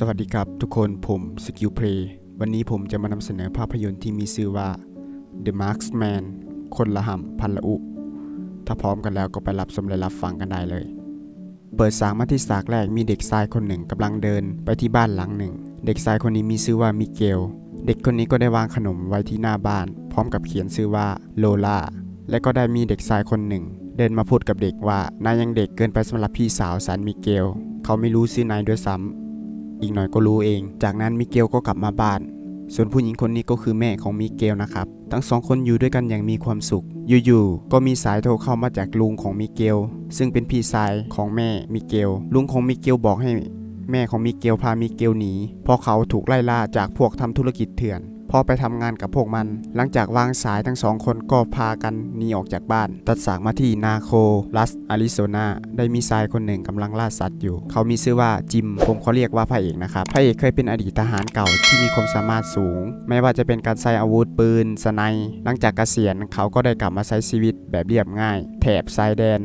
สวัสดีครับทุกคนผมสกิลเพลย์วันนี้ผมจะมานำเสนอภาพยนตร์ที่มีชื่อว่า The Marksman คนละหำพันละอุ ถ้าพร้อมกันแล้วก็ไปรับชมและรับฟังกันได้เลย เปิดสางมาที่ฉากแรกมีเด็กชายคนหนึ่งกำลังเดินไปที่บ้านหลังหนึ่ง เด็กชายคนนี้มีชื่อว่ามิเกล เด็กคนนี้ก็ได้วางขนมไว้ที่หน้าบ้าน พร้อมกับเขียนชื่อว่าโลลาและก็ได้มีเด็กชายคนหนึ่ง เดินมาพูดกับเด็กว่านายยังเด็กเกินไปสำหรับพี่สาวสันมิเกล เขาไม่รู้ชื่อนายด้วยซ้ำ อีกหน่อยก็รู้เอง จากนั้นมิเกลก็กลับมาบ้าน ส่วนผู้หญิงคนนี้ก็คือแม่ของมิเกลนะครับ ทั้งสองคนอยู่ด้วยกันอย่างมีความสุข อยู่ๆ ก็มีสายโทรเข้ามาจากลุงของมิเกล ซึ่งเป็นพี่ชายของแม่มิเกล ลุงของมิเกลบอกให้แม่ของมิเกลพามิเกลหนี เพราะเขาถูกไล่ล่าจากพวกทำธุรกิจเถื่อน พอไปทำงานกับพวกมัน หลังจากวางสายทั้งสองคนก็พากันหนีออกจากบ้าน ตัดสากมาที่นาโครัสอาริโซนาได้มีชายคนหนึ่งกำลังล่าสัตว์อยู่ เขามีชื่อว่าจิม ผมเขาเรียกว่าพระเอกนะครับ พระเอกเคยเป็นอดีตทหารเก่าที่มีความสามารถสูง ไม่ว่าจะเป็นการใช้อาวุธปืนสไนป์หลังจากเกษียณเขาก็ได้กลับมาใช้ชีวิตแบบเรียบง่าย แถบชายแดน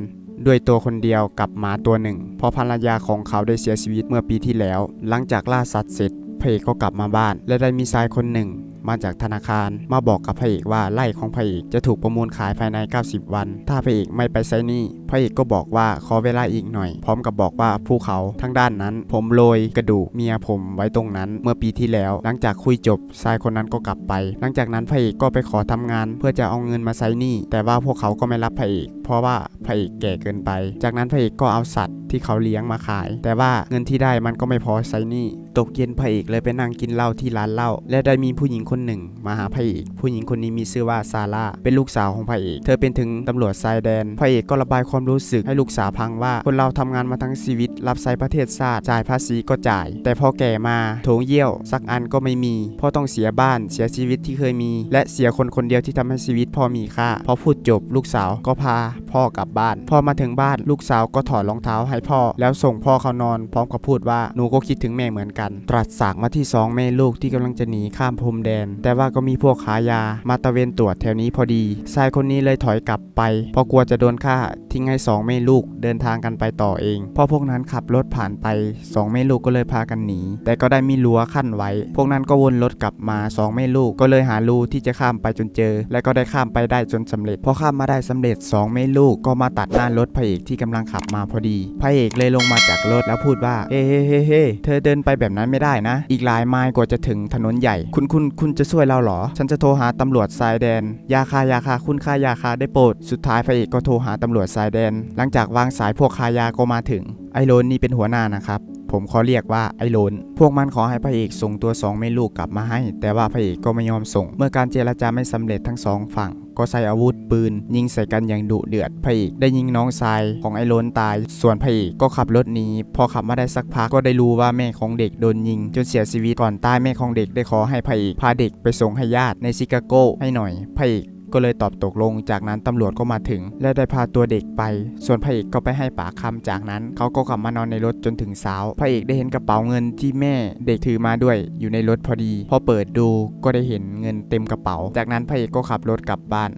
ด้วยตัวคนเดียวกับหมาตัวหนึ่ง เพราะภรรยาของเขาได้เสียชีวิตเมื่อปีที่แล้ว หลังจากล่าสัตว์เสร็จพเอกก็กลับมาบ้าน และได้มีชายคนหนึ่ง มาจากธนาคาร มาบอกกับพระเอกว่าไร่ของพระเอกจะถูกประมูลขายภายใน 90 วัน ถ้าพระเอกไม่ไปไซนี่พระเอกก็บอกว่าขอเวลาอีกหน่อย พร้อมกับบอกว่าภูเขาทั้งด้านนั้น ผมโรยกระดูกเมียผมไว้ตรงนั้น เมื่อปีที่แล้ว หลังจากคุยจบชายคนนั้นก็กลับไป หลังจากนั้นพระเอกก็ไปขอทำงาน เพื่อจะเอาเงินมาไซนี่ แต่ว่าพวกเขาก็ไม่รับพระเอกเพราะว่าพระเอกแก่เกินไป จากนั้นพระเอกก็เอาสัตว์ที่เขาเลี้ยงมาขาย แต่ว่าเงินที่ได้มันก็ไม่พอไซนี่ ตกเย็นพระเอกเลยไปนั่งกินเหล้าที่ร้านเหล้าและได้มีผู้หญิงคนหนึ่ง มาหาพระเอกผู้หญิงคนนี้มีชื่อว่าซาร่าเป็นลูกสาวของพระเอก เธอเป็นถึงตำรวจชายแดนพระเอกก็ระบายความรู้สึกให้ลูกสาวพังว่าคนเราทำงานมาทั้งชีวิต รับใช้ประเทศชาติจ่ายภาษีก็จ่าย แต่พอแก่มาโถงเยี่ยว สักอันก็ไม่มีเพราะต้องเสียบ้านเสียชีวิตที่เคยมี และเสียคนคนเดียวที่ทำให้ชีวิตพ่อมีค่าพอพูดจบลูกสาวก็พาพ่อกลับบ้าน พอมาถึงบ้านลูกสาวก็ถอดรองเท้าให้พ่อ แล้วส่งพ่อเขานอน พร้อมกับพูดว่าหนูก็คิดถึงแม่เหมือนกันตรัสสากมาที่สองแม่ลูกที่กำลังจะหนีข้ามพรมแดน แต่ว่าก็มีพวกขายามาตะเวนตรวจแถวนี้พอดีชายคนนี้เลยถอยกลับไป เพราะกลัวจะโดนฆ่าทิ้งให้สองแม่ลูกเดินทางกันไปต่อเอง พอพวกนั้นขับรถผ่านไปสองแม่ลูกก็เลยพากันหนี แต่ก็ได้มีรั้วขั้นไว้ พวกนั้นก็วนรถกลับมาสองแม่ลูกก็เลยหารูที่จะข้ามไปจนเจอ และก็ได้ข้ามไปได้จนสำเร็จ พอข้ามมาได้สำเร็จสองแม่ลูกก็มาตัดหน้ารถพระเอกที่กำลังขับมาพอดี พระเอกเลยลงมาจากรถแล้วพูดว่า เฮ้เฮ้เฮ้เธอเดินไปแบบนั้นไม่ได้นะ อีกหลายไมล์กว่าจะถึงถนนใหญ่ คุณคุณคุณจะช่วยเราเหรอ ฉันจะโทรหาตำรวจสายแดน ยาคายาคาคุณค่ายาคาได้โปรด สุดท้ายพระเอกก็โทรหาตำรวจสายแดน หลังจากวางสายพวกคายาก็มาถึง ไอโรนนี่เป็นหัวหน้านะครับผมขอเรียกว่าไอโลน พวกมันขอให้พระเอกส่งตัวสองแม่ลูกกลับมาให้ แต่ว่าพระเอกก็ไม่ยอมส่ง เมื่อการเจรจาไม่สำเร็จทั้งสองฝั่ง ก็ใช้อาวุธปืน ยิงใส่กันอย่างดุเดือดพระเอกได้ยิงน้องชายของไอโลนตาย ส่วนพระเอกก็ขับรถหนีพอขับมาได้สักพักก็ได้รู้ว่าแม่ของเด็กโดนยิง จนเสียชีวิตก่อนตายแม่ของเด็กได้ขอให้พระเอกพาเด็กไปส่งให้ญาติในชิคาโกให้หน่อยพระเอก ก็เลยตอบตกลง จากนั้นตำรวจก็มาถึง และได้พาตัวเด็กไป ส่วนพระเอกก็ไปให้ปากคำจากนั้น เขาก็กลับมานอนในรถจนถึงเช้าพระเอกได้เห็นกระเป๋าเงินที่แม่เด็กถือมาด้วย อยู่ในรถพอดี พอเปิดดูก็ได้เห็นเงินเต็มกระเป๋า จากนั้นพระเอกก็ขับรถกลับบ้าน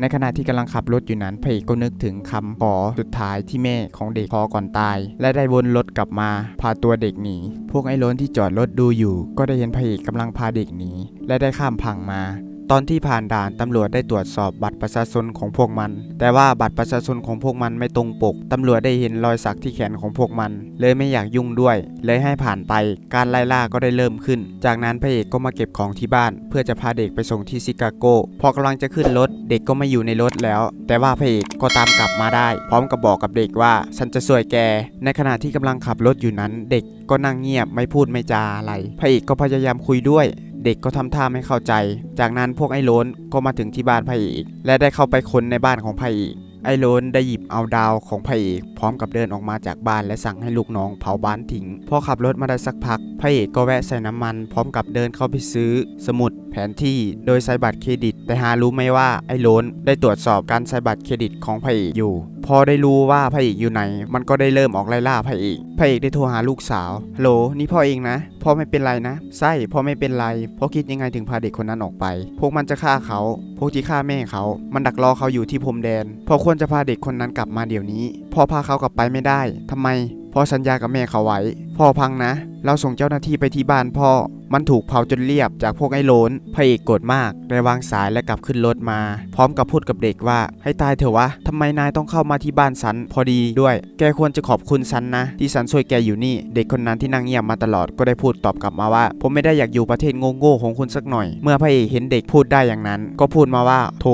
ในขณะที่กำลังขับรถอยู่นั้นพระเอกก็นึกถึงคำขอสุดท้ายที่แม่ของเด็กขอก่อนตาย และได้วนรถกลับมา พาตัวเด็กหนี พวกไอ้ล้นที่จอดรถดูอยู่ ก็ได้เห็นพระเอกกำลังพาเด็กหนี และได้ข้ามพังมา ตอนที่ผ่านด่านตำรวจได้ตรวจสอบบัตรประชาชนของพวกมัน แต่ว่าบัตรประชาชนของพวกมันไม่ตรงปก ตำรวจได้เห็นรอยสักที่แขนของพวกมัน เลยไม่อยากยุ่งด้วย เลยให้ผ่านไป การไล่ล่าก็ได้เริ่มขึ้น จากนั้นพระเอกก็มาเก็บของที่บ้าน เพื่อจะพาเด็กไปส่งที่ชิคาโก พอกำลังจะขึ้นรถเด็กก็ไม่อยู่ในรถแล้ว แต่ว่าพระเอกก็ตามกลับมาได้ พร้อมกับบอกกับเด็กว่าฉันจะช่วยแก ในขณะที่กำลังขับรถอยู่นั้น เด็กก็นั่งเงียบไม่พูดไม่จาอะไร พระเอกก็พยายามคุยด้วย เด็กก็ทำท่าไม่เข้าใจ จากนั้นพวกไอ้โล้นก็มาถึงที่บ้านพระเอกและได้เข้าไปค้นในบ้านของพระเอกไอ้โล้นได้หยิบเอาดาวของพระเอกพร้อมกับเดินออกมาจากบ้านและสั่งให้ลูกน้องเผาบ้านทิ้งพอขับรถมาได้สักพักพระเอกก็แวะใส่น้ำมัน พร้อมกับเดินเข้าไปซื้อ สมุดแผนที่โดยใช้บัตรเครดิต แต่หารู้ไหมว่าไอ้โล้นได้ตรวจสอบการใช้บัตรเครดิตของพระเอกอยู่ พอได้รู้ว่าพระเอกอยู่ไหน มันก็ได้เริ่มออกไล่ล่าพระเอกพระเอกได้โทรหาลูกสาวฮัลโหลนี่พ่อเองนะพ่อไม่เป็นไรนะใช่พ่อไม่เป็นไรพ่อคิดยังไงถึงพาเด็กคนนั้นออกไป พวกมันจะฆ่าเขา พวกที่ฆ่าแม่เขา มันดักรอเขาอยู่ที่พรมแดนพ่อควรจะพาเด็กคนนั้นกลับมาเดี๋ยวนี้พ่อพาเขากลับไปไม่ได้ทำไมพ่อสัญญากับแม่เขาไว้พ่อพังนะเราส่งเจ้าหน้าที่ไปที่บ้านพ่อ มันถูกเผาจนเรียบจากพวกไอ้โลนพระเอกโกรธมากเลยวางสายและกลับขึ้นรถมา พร้อมกับพูดกับเด็กว่าให้ตายเถอะวะทำไมนายต้องเข้ามาที่บ้านสันพอดีด้วย แกควรจะขอบคุณสันนะ ที่สันช่วยแกอยู่นี่ เด็กคนนั้นที่นั่งเงียบมาตลอดก็ได้พูดตอบกลับมาว่า ผมไม่ได้อยากอยู่ประเทศโง่ๆของคุณสักหน่อย เมื่อพระเอกเห็นเด็กพูดได้อย่างนั้น ก็พูดมาว่า โถ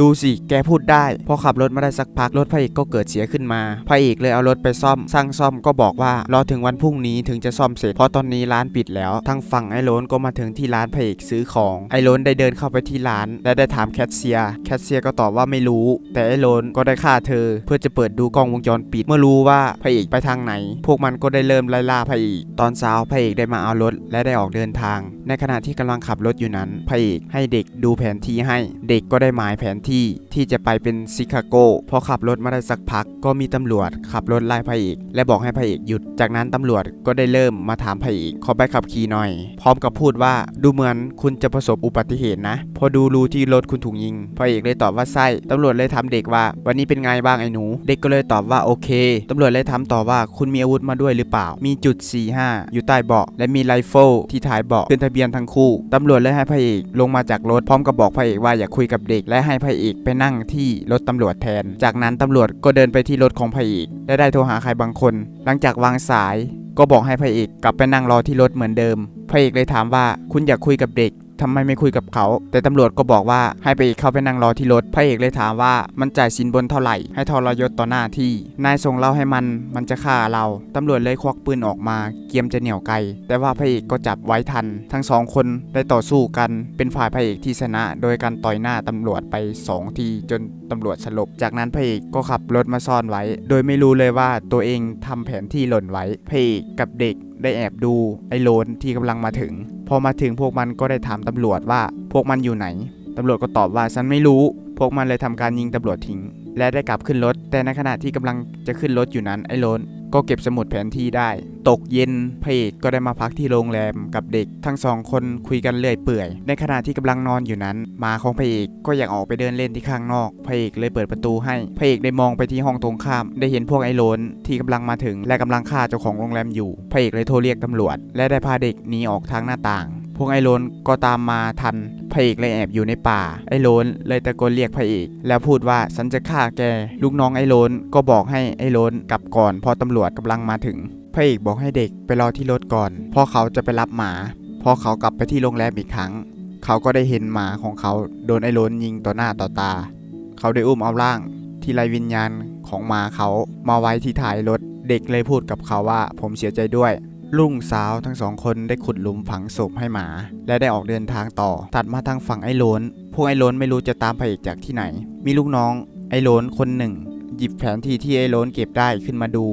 ดูสิ แกพูดได้ พอขับรถมาได้สักพักรถพระเอกก็เกิดเสียขึ้นมา พระเอกเลยเอารถไปซ่อมสร้างซ่อมก็บอกว่ารอถึงวันพรุ่งนี้ถึงจะซ่อมเสร็จเพราะตอนนี้ร้านปิดแล้ว ทางฝั่งไอ้โลนก็มาถึงที่ร้านพระเอกซื้อของไอ้โลนได้เดินเข้าไปที่ร้าน และได้ถามแคชเชียร์แคชเชียร์ก็ตอบว่าไม่รู้ แต่ไอ้โลนก็ได้ฆ่าเธอ เพื่อจะเปิดดูกล้องวงจรปิดเมื่อรู้ว่าพระเอกไปทางไหน พวกมันก็ได้เริ่มไล่ล่าพระเอกตอนเช้าพระเอกได้มาเอารถและได้ออกเดินทาง ในขณะที่กำลังขับรถอยู่นั้นพระเอกให้เด็กดูแผนที่ให้ เด็กก็ได้หมายแผนที่ที่จะไปเป็นซิคาโกพอขับรถมาได้สักพัก ก็มีตำรวจขับรถไล่พระเอกและบอกให้พระเอกหยุด จากนั้นตำรวจก็ได้เริ่มมาถามพระเอกขอใบขับขี่หน่อย พร้อมกับพูดว่าดูเหมือนคุณจะประสบอุบัติเหตุนะ พอดูรูที่รถคุณถูกยิงพระเอกเลยตอบว่าใช่ตำรวจเลยถามเด็กว่า วันนี้เป็นไงบ้างไอ้หนู เด็กก็เลยตอบว่าโอเคตำรวจเลยถามต่อว่าคุณมีอาวุธมาด้วยหรือเปล่า มีจุด45อยู่ใต้เบาะและมีไรเฟิลที่ท้ายเบาะขึ้นทะเบียนทั้งคู่ ตำรวจเลยให้พระเอกลงมาจากรถพร้อมกับบอกพระเอกว่าอย่าคุยกับเด็ก และให้พระเอกไปนั่งที่รถตำรวจแทน จากนั้นตำรวจก็เดินไปที่รถของพระเอกและได้โทรหาใครบางคน หลังจากวางสายก็บอกให้พระเอกกลับไปนั่งรอที่รถเหมือนเดิม พระเอกเลยถามว่าคุณอยากคุยกับเด็ก ทำไมไม่คุยกับเขา แต่ตำรวจก็บอกว่าให้พระเอกเข้าไปนั่งรอที่รถพระเอกเลยถามว่ามันจ่ายสินบนเท่าไหร่ ให้ทรยศต่อหน้าที่ นายส่งเราให้มันมันจะฆ่าเรา ตำรวจเลยควักปืนออกมา เกียมจะเหนี่ยวไกล แต่ว่าพระเอกก็จับไว้ทัน ทั้งสองคนได้ต่อสู้กัน เป็นฝ่ายพระเอกที่ชนะ โดยการต่อยหน้าตำรวจไปสองทีจนตำรวจสลบ จากนั้นพระเอกก็ขับรถมาซ่อนไว้ โดยไม่รู้เลยว่าตัวเองทำแผนที่หล่นไว้พระเอกกับเด็กได้แอบดูไอ้โลนที่กำลังมาถึง พอมาถึงพวกมันก็ได้ถามตำรวจว่าพวกมันอยู่ไหนตำรวจก็ตอบว่าฉันไม่รู้ พวกมันเลยทำการยิงตำรวจทิ้ง และได้กลับขึ้นรถ แต่ในขณะที่กำลังจะขึ้นรถอยู่นั้นไอ้โลนก็เก็บสมุดแผนที่ได้ ตกเย็นพระเอกก็ได้มาพักที่โรงแรมกับเด็ก ทั้งสองคนคุยกันเรื่อยเปื่อย ในขณะที่กำลังนอนอยู่นั้นหมาของพระเอกก็อยากออกไปเดินเล่นที่ข้างนอกพระเอกเลยเปิดประตูให้พระเอกได้มองไปที่ห้องตรงข้าม ได้เห็นพวกไอ้โลนที่กำลังมาถึงและกำลังฆ่าเจ้าของโรงแรมอยู่พระเอกเลยโทรเรียกตำรวจ และได้พาเด็กหนีออกทางหน้าต่าง พวกไอ้โลนก็ตามมาทันพระเอกเลยแอบอยู่ในป่า ไอ้โลนเลยตะโกนเรียกพระเอกแล้วพูดว่าฉันจะฆ่าแก ลูกน้องไอ้โลนก็บอกให้ไอ้โลนกลับก่อนพอตำรวจกำลังมาถึง พระเอกบอกให้เด็กไปรอที่รถก่อนพราะเขาจะไปรับหมา พอเขากลับไปที่โรงแรมอีกครั้ง เขาก็ได้เห็นหมาของเขาโดนไอ้โลนยิงต่อหน้าต่อตา เขาได้อุ้มเอาร่าง ที่ไรวิญญาณของหมาเขามาไว้ที่ท้ายรถ เด็กเลยพูดกับเขาว่าผมเสียใจด้วย รุ่งสาวทั้งสองคนได้ขุดหลุมฝังศพให้หมา และได้ออกเดินทางต่อ ตัดมาทางฝั่งไอ้โลนพวกไอ้โลนไม่รู้จะตามพระเอกจากที่ไหน มีลูกน้องไอ้โลนคนหนึ่ง หยิบแผนที่ที่ไอ้โลนเก็บได้ขึ้นมาดู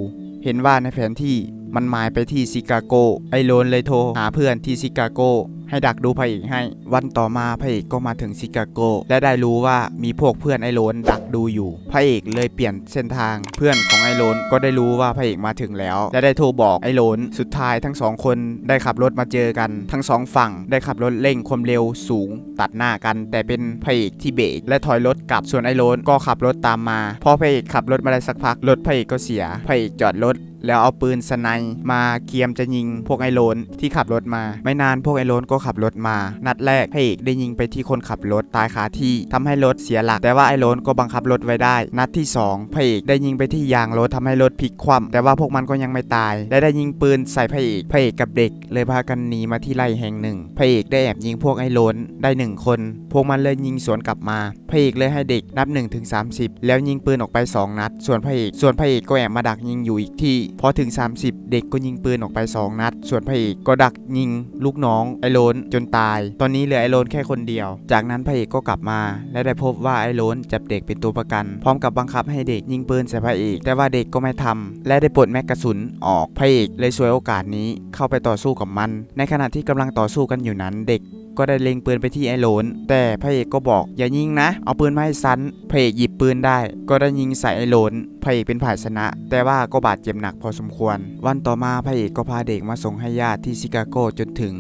เห็นว่าในแผนที่มันหมายไปที่ชิคาโก ไอ้โลนเลยโทรหาเพื่อนที่ชิคาโก ให้ดักดูพระเอกให้ วันต่อมาพระเอกก็มาถึงชิคาโก และได้รู้ว่ามีพวกเพื่อนไอโลนดักดูอยู่พระเอกเลยเปลี่ยนเส้นทาง เพื่อนของไอโลนก็ได้รู้ว่าพระเอกมาถึงแล้ว และได้โทรบอกไอโลนสุดท้ายทั้งสองคนได้ขับรถมาเจอกัน ทั้งสองฝั่งได้ขับรถเร่งความเร็วสูง ตัดหน้ากัน แต่เป็นพระเอกที่เบรกและถอยรถกลับส่วนไอโลนก็ขับรถตามมาพอพระเอกขับรถมาได้สักพักรถพระเอกก็เสียพระเอกจอดรถ แล้วเอาปืนสไนป์มาเกียมจะยิงพวกไอโลนที่ขับรถมา ไม่นานพวกไอโลนก็ขับรถมา นัดแรกพระเอกได้ยิงไปที่คนขับรถตายคาที่ทำให้รถเสียหลัก แต่ว่าไอโลนก็บังคับรถไว้ได้ นัดที่สองพระเอกได้ยิงไปที่ยางรถทำให้รถพลิกคว่ำแต่ว่าพวกมันก็ยังไม่ตาย และได้ยิงปืนใส่พระเอกพระเอกกับเด็ก เลยพากันหนีมาที่ไร่แห่งหนึ่งพระเอกได้แอบยิงพวกไอโลนได้หนึ่งคน พวกมันเลยยิงสวนกลับมาพระเอกเลยให้เด็กนับ1นถึงสิแล้วยิงปืนออกไปสองนัด ส่วนพระเอกส่วนพระเอกก็แอบมาดักยิงอยู่อีกที่พอถึง 30 เด็กก็ยิงปืนออกไป 2 นัด ส่วนพระเอกก็ดักยิงลูกน้องไอโลนจนตาย ตอนนี้เหลือไอโลนแค่คนเดียว จากนั้นพระเอกก็กลับมา และได้พบว่าไอโลนจับเด็กเป็นตัวประกัน พร้อมกับบังคับให้เด็กยิงปืนใส่พระเอก แต่ว่าเด็กก็ไม่ทำและได้ปลดแม็กกาซุนออกพระเอกเลยช่วยโอกาสนี้เข้าไปต่อสู้กับมัน ในขณะที่กำลังต่อสู้กันอยู่นั้นเด็ก ก็ได้เล็งปืนไปที่ไอ้โหลนแต่พระเอกก็บอกอย่ายิงนะ เอาปืนมาให้ซันพระเอกหยิบปืนได้ ก็ได้ยิงใส่ไอ้โหลนพระเอกเป็นฝ่ายชนะ แต่ว่าก็บาดเจ็บหนักพอสมควร วันต่อมาพระเอกก็พาเด็กมาส่งให้ญาติที่ชิคาโกจนถึง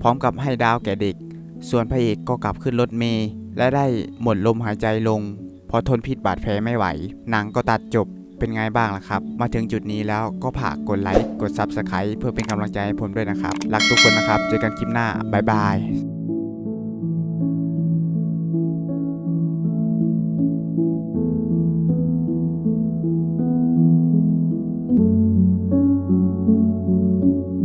พร้อมกับให้ดาวแก่เด็ก ส่วนพระเอกก็กลับขึ้นรถเมล์และได้หมดลมหายใจลงพอทนพิษบาดแผลไม่ไหวหนังก็ตัดจบ เป็นไงบ้างล่ะครับ มาถึงจุดนี้แล้วก็ฝากกดไลค์ กด Subscribe เพื่อเป็นกำลังใจให้ผมด้วยนะครับ รักทุกคนนะครับ เจอกันคลิปหน้า บ๊ายบาย